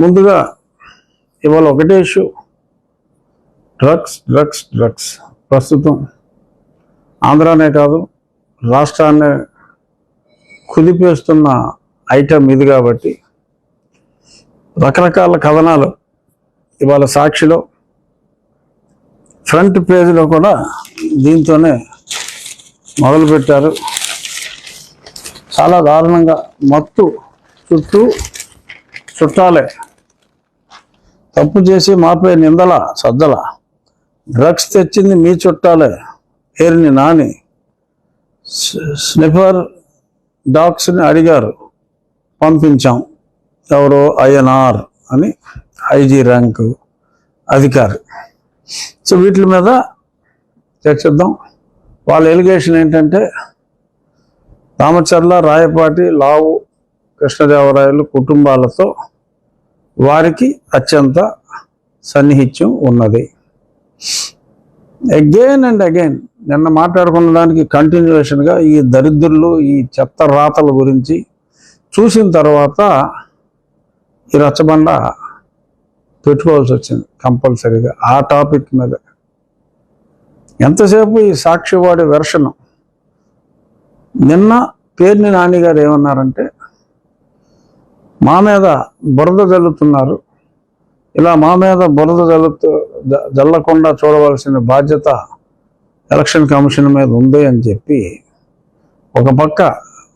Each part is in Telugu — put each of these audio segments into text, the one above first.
ముందుగా ఇవాళ ఒకటే ఇష్యూ డ్రగ్స్ డ్రగ్స్ డ్రగ్స్ ప్రస్తుతం ఆంధ్రానే కాదు రాష్ట్రాన్ని కుదిపేస్తున్న ఐటమ్ ఇది కాబట్టి రకరకాల కథనాలు ఇవాళ సాక్షిలో ఫ్రంట్ పేజీలో కూడా దీంతోనే మొదలుపెట్టారు చాలా దారుణంగా మత్తు చుట్టూ చుట్టాలే. తప్పు చేసి మాపై నిందల సద్దల డ్రగ్స్ తెచ్చింది మీ చుట్టాలే పేరుని నాని. స్నిఫర్ డాగ్స్ని అడిగారు పంపించాం. ఎవరో ఐఎన్ఆర్ అని ఐజీ ర్యాంకు అధికారి. సో వీటి మీద చర్చిద్దాం వాళ్ళ ఎలిగేషన్ ఏంటంటే రామచర్ల రాయపాటి లావు కృష్ణదేవరాయలు కుటుంబాలతో వారికి అత్యంత సన్నిహిత్యం ఉన్నది. అగైన్ అండ్ అగైన్ నిన్న మాట్లాడుకున్న దానికి కంటిన్యూషన్గా ఈ దరిద్రులు ఈ చెత్త రాతల గురించి చూసిన తర్వాత ఈ రచ్చబండ పెట్టుకోవాల్సి వచ్చింది కంపల్సరీగా ఆ టాపిక్ మీద. ఎంతసేపు ఈ సాక్షివాడి వెర్షన్? నిన్న పేర్ని నాని గారు ఏమన్నారంటే మా మీద బురద జల్లుతున్నారు. ఇలా మా మీద బురద జల్లుతూ జ- జల్లకుండా చూడవలసిన బాధ్యత ఎలక్షన్ కమిషన్ మీద ఉంది అని చెప్పి ఒక పక్క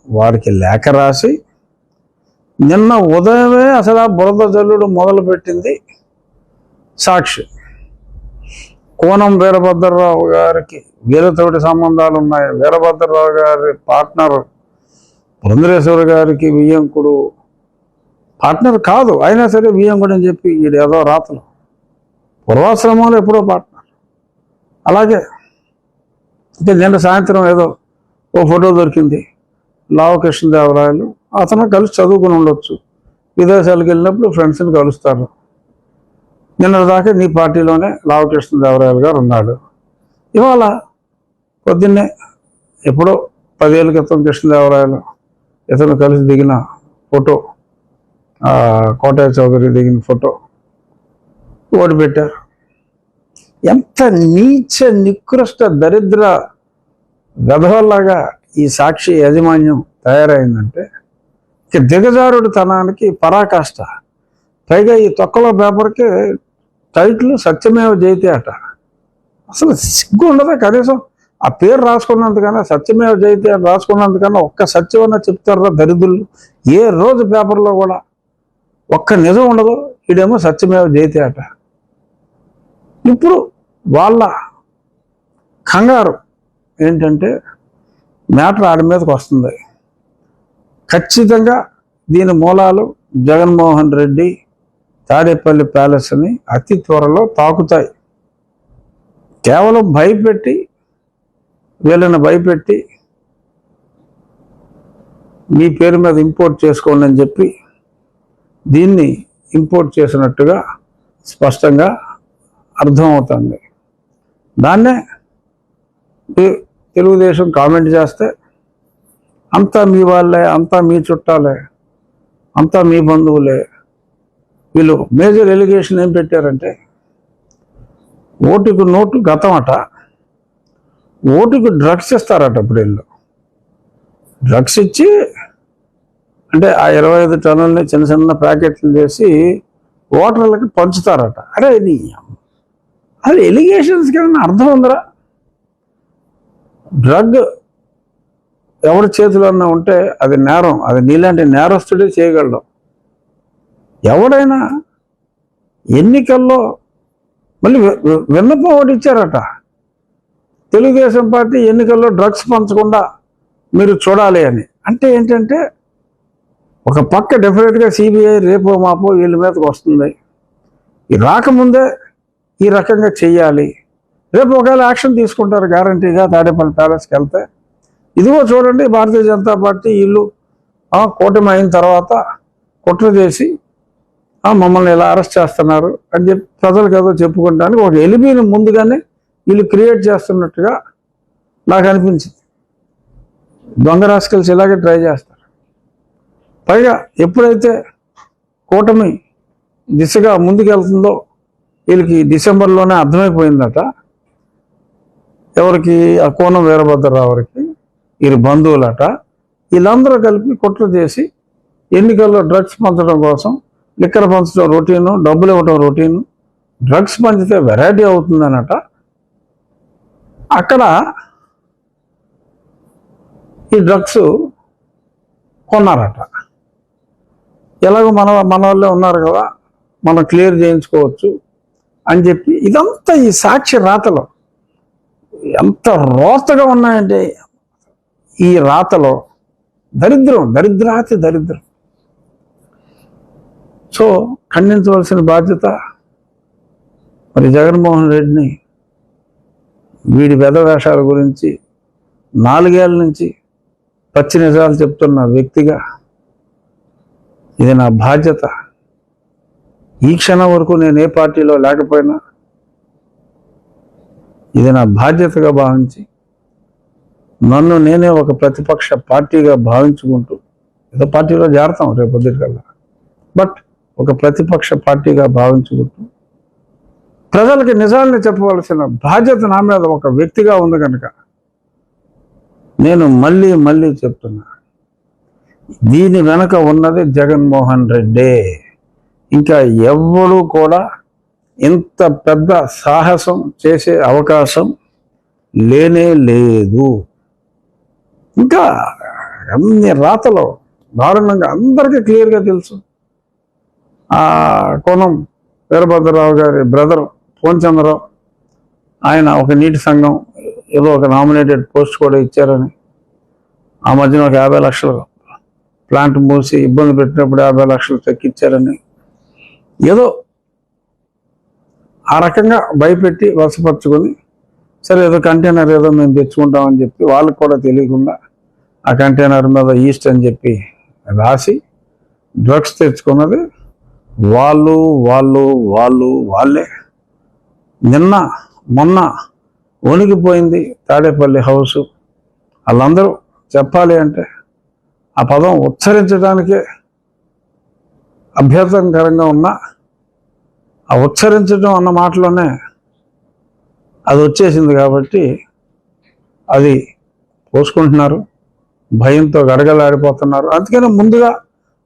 వారికి లేఖ రాసి నిన్న ఉదయమే అసలు ఆ బురద జల్లుడు మొదలుపెట్టింది సాక్షి. కోనం వీరభద్రరావు గారికి వీరతోటి సంబంధాలు ఉన్నాయి. వీరభద్రరావు గారి పార్ట్నర్ పురంధరేశ్వర గారికి వియ్యంకుడు పార్ట్నర్ కాదు అయినా సరే వియ్యంకుడు అని చెప్పి వీడు ఏదో రాతలు పూర్వాశ్రమంలో ఎప్పుడో పార్ట్నర్. అలాగే ఇంకా నిన్న సాయంత్రం ఏదో ఓ ఫోటో దొరికింది లావకృష్ణ దేవరాయలు అతను కలిసి చదువుకుని ఉండొచ్చు. విదేశాలకు వెళ్ళినప్పుడు ఫ్రెండ్స్ని కలుస్తారు. నిన్న దాకా నీ పార్టీలోనే లావకృష్ణ దేవరాయలు గారు ఉన్నాడు. ఇవాళ పొద్దున్నే ఎప్పుడో పదేళ్ళ క్రితం కృష్ణదేవరాయలు ఇతను కలిసి దిగిన ఫోటో కోటయ్య చౌదరి దిగిన ఫోటో ఓడి పెట్టారు ఎంత నీచ నికృష్ట దరిద్ర గధవల్లాగా ఈ సాక్షి యాజమాన్యం తయారైందంటే ఇక దిగజారుడు తనానికి పరాకాష్ట. పైగా ఈ తొక్కల పేపర్కి టైటిల్ సత్యమేవ జయతే అట. అసలు సిగ్గు ఉండదా కనీసం? ఆ పేరు రాసుకున్నందుకన్నా సత్యమేవ జయతే అని రాసుకున్నందుకన్నా ఒక్క సత్యమన్నా చెప్తారా దరిద్రులు? ఏ రోజు పేపర్లో కూడా ఒక్క నిజం ఉండదు. వీడేమో సత్యమేవ జయతే అట. ఇప్పుడు వాళ్ళ కంగారు ఏంటంటే మ్యాటర్ ఆడి మీదకి వస్తుంది. ఖచ్చితంగా దీని మూలాలు జగన్మోహన్ రెడ్డి తాడేపల్లి ప్యాలెస్ని అతి త్వరలో తాకుతాయి. కేవలం భయపెట్టి వీళ్ళని భయపెట్టి మీ పేరు మీద ఇంపోర్ట్ చేసుకోండి అని చెప్పి దీన్ని ఇంపోర్ట్ చేసినట్టుగా స్పష్టంగా అర్థమవుతుంది. దాన్నే తెలుగుదేశం కామెంట్ చేస్తే అంతా మీ వాళ్ళే అంతా మీ చుట్టాలే అంతా మీ బంధువులే వీళ్ళు మేజర్ ఎలిగేషన్ ఏం పెట్టారంటే ఓటుకు నోటు గతం అట ఓటుకు డ్రగ్స్ ఇస్తారట ఇప్పుడు వీళ్ళు. డ్రగ్స్ ఇచ్చి అంటే ఆ ఇరవై ఐదు టన్నుల్ని చిన్న చిన్న ప్యాకెట్లు చేసి ఓటర్లకు పంచుతారట. అరే నీ అది ఎలిగేషన్స్కి ఏమైనా అర్థం ఉందరా? డ్రగ్ ఎవరి చేతిలోనే ఉంటే అది నేరం అది నీలాంటి నేరస్తుడే చేయగలడు. ఎవడైనా ఎన్నికల్లో మళ్ళీ విన్నపం ఒకటి ఇచ్చారట. తెలుగుదేశం పార్టీ ఎన్నికల్లో డ్రగ్స్ పంచకుండా మీరు చూడాలి అని. అంటే ఏంటంటే ఒక పక్క డెఫినెట్గా సిబిఐ రేపో మాపో వీళ్ళ మీదకి వస్తుంది. ఈ రాకముందే ఈ రకంగా చెయ్యాలి. రేపు ఒకవేళ యాక్షన్ తీసుకుంటారు గ్యారంటీగా తాడేపల్లి ప్యాలెస్కి వెళ్తే. ఇదిగో చూడండి భారతీయ జనతా పార్టీ వీళ్ళు కూటమి అయిన తర్వాత కుట్ర చేసి మమ్మల్ని ఇలా అరెస్ట్ చేస్తున్నారు అని చెప్పి ప్రజలకు ఏదో చెప్పుకుంటానికి ఒక ఎలిబిని ముందుగానే వీళ్ళు క్రియేట్ చేస్తున్నట్టుగా నాకు అనిపించింది. దొంగ రాసుకెళ్ళి ఇలాగే ట్రై చేస్తారు. పైగా ఎప్పుడైతే కూటమి దిశగా ముందుకెళ్తుందో వీళ్ళకి డిసెంబర్లోనే అర్థమైపోయిందట. ఎవరికి? ఆ కోణం వీరభద్రరావుకి వీరి బంధువులట. వీళ్ళందరూ కలిపి కుట్ర చేసి ఎన్నికల్లో డ్రగ్స్ పంచడం కోసం లిక్కర్ పంచడం రొటీను డబ్బులు ఇవ్వడం రొటీను డ్రగ్స్ పంచితే వెరైటీ అవుతుందనట. అక్కడ ఈ డ్రగ్స్ కొన్నారట. ఎలాగో మన మన వాళ్ళే ఉన్నారు కదా మనం క్లియర్ చేయించుకోవచ్చు అని చెప్పి ఇదంతా ఈ సాక్షి రాతలో ఎంత రోతగా ఉన్నాయంటే ఈ రాతలో దరిద్రం దరిద్రాతి దరిద్రం. సో ఖండించవలసిన బాధ్యత మరి జగన్మోహన్ రెడ్డిని వీడి వెధ వేషాల గురించి నాలుగేళ్ళ నుంచి పచ్చి నిజాలు చెప్తున్న వ్యక్తిగా ఇది నా బాధ్యత. ఈ క్షణం వరకు నేను ఏ పార్టీలో లేకపోయినా ఇది నా బాధ్యతగా భావించి నన్ను నేనే ఒక ప్రతిపక్ష పార్టీగా భావించుకుంటూ ఏదో పార్టీలో చేరతాం రేపు పొద్దుటికల్లా బట్ ఒక ప్రతిపక్ష పార్టీగా భావించుకుంటూ ప్రజలకి నిజాన్ని చెప్పవలసిన బాధ్యత నా మీద ఒక వ్యక్తిగా ఉంది కనుక నేను మళ్ళీ మళ్ళీ చెప్తున్నా. దీని వెనక ఉన్నది జగన్మోహన్ రెడ్డే. ఇంకా ఎవ్వడూ కూడా ఇంత పెద్ద సాహసం చేసే అవకాశం లేనే లేదు. ఇంకా అన్ని రాతలో దారుణంగా అందరికీ క్లియర్గా తెలుసు. ఆ కోణం వీరభద్రరావు గారి బ్రదర్ చంద్రరావు ఆయన ఒక నీటి సంఘం ఏదో ఒక నామినేటెడ్ పోస్ట్ కూడా ఇచ్చారని. ఆ మధ్యన ఒక యాభై లక్షలు ప్లాంట్ మూసి ఇబ్బంది పెట్టినప్పుడు యాభై లక్షలు తగ్గించారని. ఏదో ఆ రకంగా భయపెట్టి వలసపరుచుకొని సరే ఏదో కంటైనర్ ఏదో మేము తెచ్చుకుంటామని చెప్పి వాళ్ళకి కూడా తెలియకుండా ఆ కంటైనర్ మీద ఈస్ట్ అని చెప్పి రాసి డ్రగ్స్ తెచ్చుకున్నది. వాళ్ళు వాళ్ళు వాళ్ళు వాళ్ళే. నిన్న మొన్న వణికిపోయింది తాడేపల్లి హౌస్. వాళ్ళందరూ చెప్పాలి అంటే ఆ పదం ఉచ్చరించడానికే అభ్యంతరకరంగా ఉన్న ఆ ఉచ్చరించడం అన్న మాటలోనే అది వచ్చేసింది కాబట్టి అది పోసుకుంటున్నారు. భయంతో గడగలాడిపోతున్నారు. అందుకని ముందుగా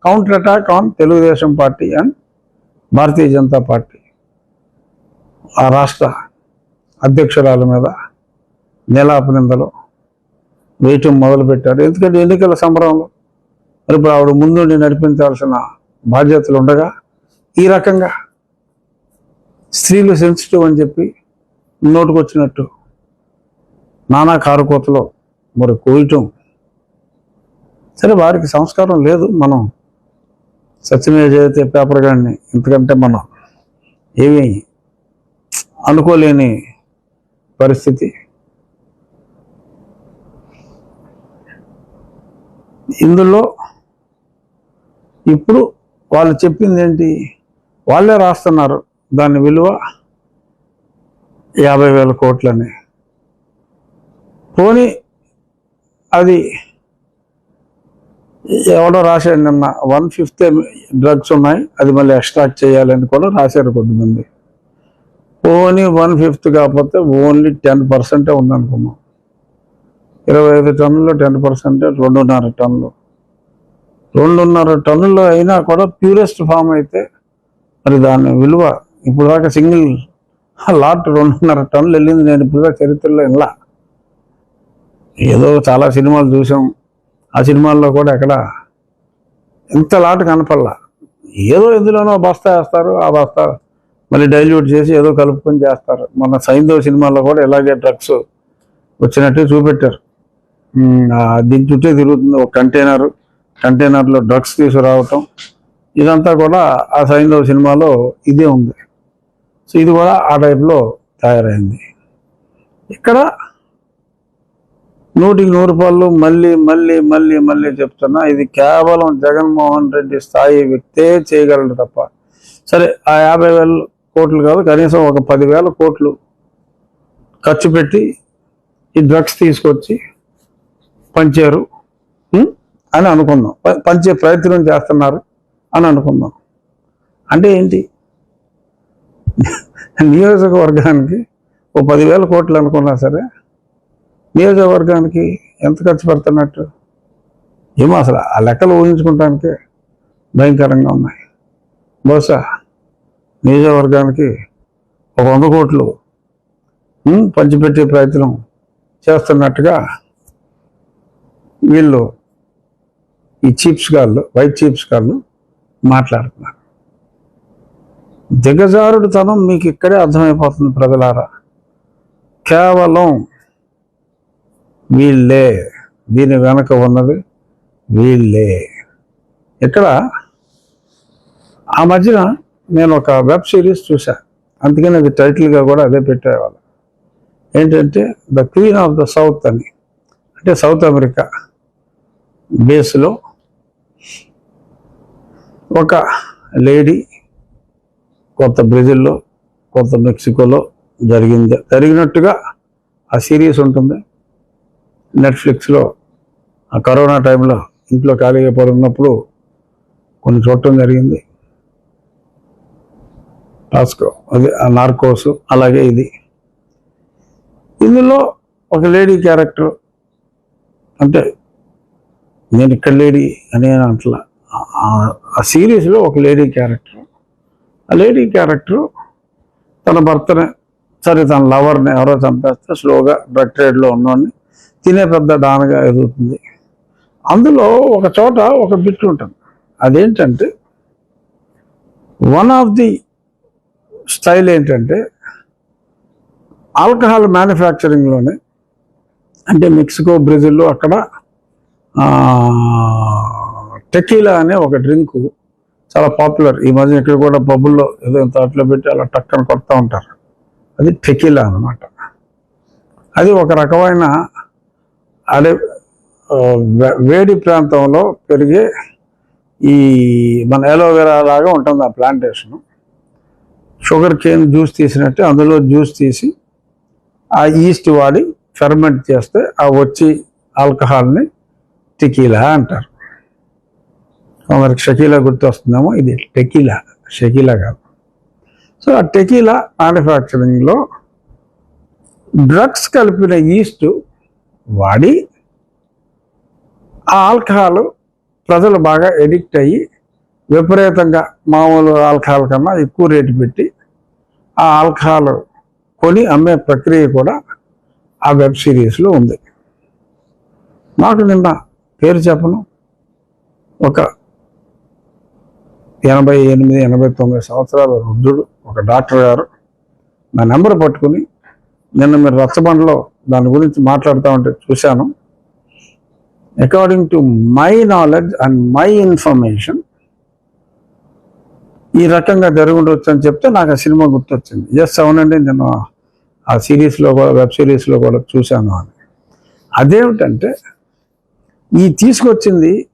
counter attack on Telugu Desam party and Bharatiya Janata party. ఆ రాష్ట్ర అధ్యక్షురాల మీద నిలాపనిందలు వేయటం మొదలుపెట్టారు. ఎందుకంటే ఎన్నికల సంబరంలో మరి ఇప్పుడు ఆవిడ ముందుండి నడిపించాల్సిన బాధ్యతలు ఉండగా ఈ రకంగా స్త్రీలు సెన్సిటివ్ అని చెప్పి నోటుకొచ్చినట్టు నానా కారుకోతలో మరి కోయటం సరే వారికి సంస్కారం లేదు. మనం సత్యమే చదివితే పేపర్ కానీ ఎందుకంటే మనం ఏమీ అనుకోలేని పరిస్థితి. ఇందులో ఇప్పుడు వాళ్ళు చెప్పింది ఏంటి? వాళ్ళే రాస్తున్నారు. దాని విలువ యాభై వేల కోట్లని. పోనీ అది ఎవడో రాశాడు నిన్న వన్ ఫిఫ్త్ డ్రగ్స్ ఉన్నాయి అది మళ్ళీ ఎక్స్ట్రాక్ట్ చేయాలని కూడా రాశారు కొద్దిమంది ఓన్లీ వన్ ఫిఫ్త్ కాకపోతే ఓన్లీ టెన్ పర్సెంటే ఉందనుకున్నాం. ఇరవై ఐదు టన్నుల్లో టెన్ పర్సెంటే రెండున్నర టన్నులు. రెండున్నర టన్నులు అయినా కూడా ప్యూరెస్ట్ ఫామ్ అయితే మరి దాని విలువ ఇప్పుడు దాకా సింగిల్ లాట్ రెండున్నర టన్నులు వెళ్ళింది నేను ఇప్పుడు చరిత్రలో ఇలా ఏదో చాలా సినిమాలు చూసాం. ఆ సినిమాల్లో కూడా ఎక్కడ ఎంత లాట్ కనపడలా. ఏదో ఎందులోనో బస్తా వేస్తారు ఆ బస్తా మళ్ళీ డైల్యూట్ చేసి ఏదో కలుపుకొని చేస్తారు. మన సైంధవ సినిమాల్లో కూడా ఇలాగే డ్రగ్స్ వచ్చినట్టు చూపెట్టారు. దీని చుట్టే తిరుగుతుంది ఒక కంటైనర్. కంటైనర్లో డ్రగ్స్ తీసుకురావటం ఇదంతా కూడా ఆ సైన్లో సినిమాలో ఇదే ఉంది. సో ఇది కూడా ఆ టైప్లో తయారైంది. ఇక్కడ నూటికి నూరు రూపాయలు మళ్ళీ మళ్ళీ మళ్ళీ మళ్ళీ చెప్తున్నా ఇది కేవలం జగన్మోహన్ రెడ్డి స్థాయి వ్యక్తే చేయగలడు తప్ప. సరే ఆ యాభై వేల కోట్లు కాదు కనీసం ఒక పదివేల కోట్లు ఖర్చు పెట్టి ఈ డ్రగ్స్ తీసుకొచ్చి పంచారు. అని అనుకుందాం. ప- పంచే ప్రయత్నం చేస్తున్నారు అని అనుకుందాం. అంటే ఏంటి? నియోజకవర్గానికి ఓ పదివేల కోట్లు అనుకున్నా సరే నియోజకవర్గానికి ఎంత ఖర్చు పెడుతున్నట్టు? ఏమో అసలు ఆ లెక్కలు ఊహించుకుంటానికే భయంకరంగా ఉన్నాయి. బహుశా నియోజకవర్గానికి ఒక వంద కోట్లు పంచిపెట్టే ప్రయత్నం చేస్తున్నట్టుగా వీళ్ళు ఈ చీఫ్స్ గాళ్ళు వైట్ చీప్స్ గాళ్ళు మాట్లాడుతున్నారు. దిగజారుడుతనం మీకు ఇక్కడే అర్థమైపోతుంది ప్రజలారా. కేవలం వీళ్ళే దీని వెనక ఉన్నది వీళ్ళే. ఇక్కడ ఆ మధ్యన నేను ఒక వెబ్ సిరీస్ చూసా అందుకని అది టైటిల్గా కూడా అదే పెట్టేవాళ్ళు. ఏంటంటే the queen of the south అని. అంటే సౌత్ అమెరికా బేస్లో ఒక లేడీ కొత్త బ్రెజిల్లో కొత్త మెక్సికోలో జరిగింది. జరిగినట్టుగా ఆ సిరీస్ ఉంటుంది. నెట్ఫ్లిక్స్లో ఆ కరోనా టైంలో ఇంట్లో ఖాళీగా పడున్నప్పుడు కొన్ని చూడటం జరిగింది. టాస్కో అది ఆ నార్కోస్ అలాగే ఇది. ఇందులో ఒక లేడీ క్యారెక్టర్ అంటే నేను ఇక్కడ లేడీ అని అంటలా. ఆ- సిరీస్లో ఒక లేడీ క్యారెక్టర్. ఆ లేడీ క్యారెక్టర్ తన భర్తని సరే తన లవర్ని ఎవరో చంపేస్తే స్లోగా డ్రగ్ ట్రేడ్లో ఉన్నవాడిని తినే పెద్ద డానగా ఎదుగుతుంది. అందులో ఒక చోట ఒక బిట్ ఉంటుంది. అదేంటంటే వన్ ఆఫ్ ది స్టైల్ ఏంటంటే ఆల్కహాల్ మ్యానుఫ్యాక్చరింగ్లోనే అంటే మెక్సికో బ్రెజిల్లో అక్కడ టెకీలా అనే ఒక డ్రింకు చాలా పాపులర్ ఈ మధ్య ఇక్కడ కూడా పబ్బుల్లో ఏదో తాట్లో పెట్టి అలా టక్కన కొడతా ఉంటారు. అది టెకీలా అన్నమాట. అది ఒక రకమైన అదే వే- వేడి ప్రాంతంలో పెరిగే ఈ మన ఎలోవెరా లాగా ఉంటుంది ఆ ప్లాంటేషన్ షుగర్ కేన్ జ్యూస్ తీసినట్టే అందులో జ్యూస్ తీసి ఆ ఈస్ట్ వాడి ఫెర్మెంట్ చేస్తే ఆ వచ్చి ఆల్కహాల్ని టికీలా అంటారు. మనకి షకీలా గుర్తొస్తుందేమో? ఇది టెకీలా. షకీలా కాదు. సో ఆ టెకీలా మ్యానుఫ్యాక్చరింగ్లో డ్రగ్స్ కలిపిన ఈస్ట్ వాడి ఆ ఆల్కహాల్ ప్రజలు బాగా ఎడిక్ట్ అయ్యి విపరీతంగా మామూలు ఆల్కహాల్ కన్నా ఎక్కువ రేటు పెట్టి ఆ ఆల్కహాల్ కొని అమ్మే ప్రక్రియ కూడా ఆ వెబ్ సిరీస్లో ఉంది. నాకు నిన్న పేరు చెప్పను. ఒక ఎనభై ఎనిమిది ఎనభై తొమ్మిది సంవత్సరాల వృద్ధుడు ఒక డాక్టర్ గారు. నా నెంబర్ పట్టుకుని నిన్న మీరు రచ్చబండలో దాని గురించి మాట్లాడుతూ ఉంటే చూశాను. According to my knowledge and my information ఈ రకంగా జరుగుండొచ్చు అని చెప్తే నాకు ఆ సినిమా గుర్తొచ్చింది. ఎస్ అవునండి నేను ఆ సిరీస్లో కూడా వెబ్ సిరీస్లో కూడా చూశాను అని. అదేమిటంటే ఈ తీసుకొచ్చింది